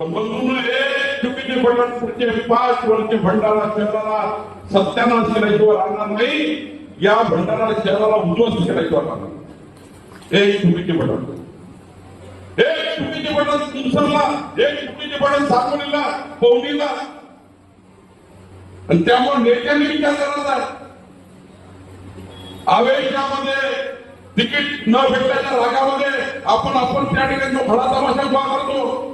पण एक चुकीचे बटन पुढचे पाच वर्ष भंडारा शहराला सत्यानाश केल्याशिवाय राहणार नाही. या भंडारा शहराला उद्ध्वस्त केल्याशिवाय राहणार एक चुकीचे बटन एक चुकीचे बटन तुमसरला एक चुकीचे बटन साकोलीला पवनीला आणि त्यामुळे नेत्यांनी विचार करायचा आवेशामध्ये तिकीट न भेटल्याच्या रागामध्ये आपण आपण त्या ठिकाणी भडा तमाशा उभा करतो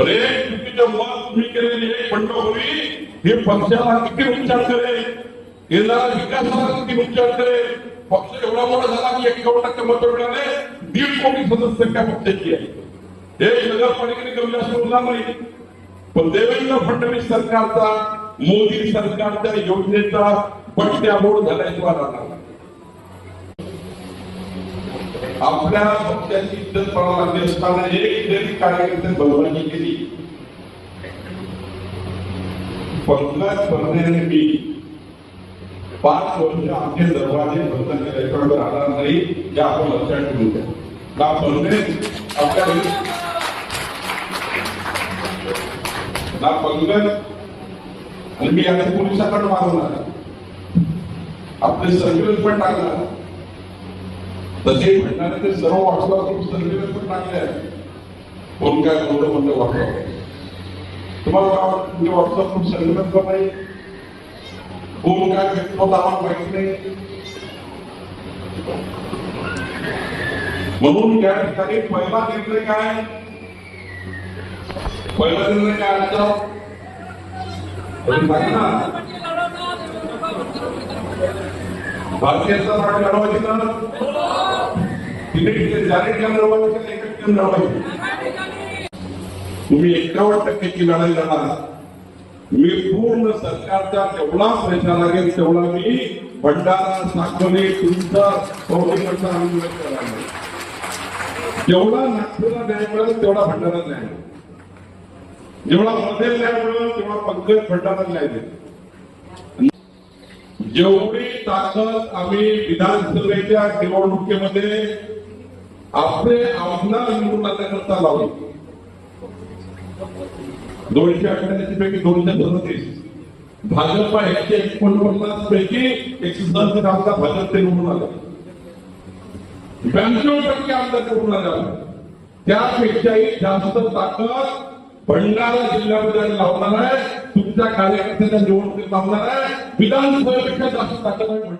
पण एक चुकीचं तुम्ही केलेली एक बंडखोरी हे पक्षाला किती नुकसान करेल येणाऱ्या विकासाला किती नुकसान करेल पक्ष एवढा मोठा झाला की एकावन्न टक्के मत मिळाले. दीड कोटी सदस्य त्या पक्षाची आहे हे नगरपालिकेने कमी जास्त होणार नाही. पण देवेंद्र फडणवीस सरकारचा मोदी सरकारच्या योजनेचा पट्ट्याबोड झाल्याशिवाय राहणार आपल्या पक्षाची इज्जत पडायला असताना एक जरी कार्यकर्ते बलवानी केली. पंकज बंदेने मी पाच वर्ष आमचे दरवाजे बंद केल्याशिवाय राहणार नाही. हे आपण लक्षात ठेवू द्या. का बंदे आपल्या ना पंकज आणि मी आता पोलिसाकडे मागवणार. आपले सर्व्हिलन्स पण टाकणार. तसे म्हणणारे ते सर्व व्हॉट्सअप सर्व्हिलन्स पण टाकले आहे. कोण काय म्हणलं व्हॉट्सअप तुम्हाला काय वाटतं व्हॉट्सअप नाही कोण काय आम्हाला माहीत नाही. म्हणून या ठिकाणी पहिला निर्णय काय? पहिला निर्णय काय आजचा तुम्ही सांगा ना भारतीय जनता पार्टी लढवायची ना तिथे जाहीर केंद्र लढवायची एकच केंद्र लढवायची तुम्ही एकावन्न टक्क्याची लढाई लढा. मी पूर्ण सरकारचा जेवढा पैसा लागेल तेवढा मी भंडारा साखोली तुमचा पौर्णिमेचा आंदोलन करणार जेवढा नागपूरला न्याय मिळेल तेवढा भंडारा न्याय जेवढा मध्ये न्याय मिळेल तेवढा पंकज भंडारा न्याय देईल. जेवढी ताकद आम्ही विधानसभेच्या निवडणुकीमध्ये आपले आमदार निवडून आणण्याकरता लावली. दोनशे अठ्ठ्याऐंशी पैकी दोनशे सदतीस. भाजप एकशे एकोणपन्नास पैकी एकशे सदतीस आमदार भाजपचे निवडून आले. ब्याण्णव टक्के आमदार निवडून आले त्यापेक्षाही जास्त ताकद भंडारा जिल्ह्यामध्ये लावणार आहे. तुमच्या कार्यकर्त्यांना निवडणुकीत लावणार आहे. विधानसभेपेक्षा जास्त ताकद आहे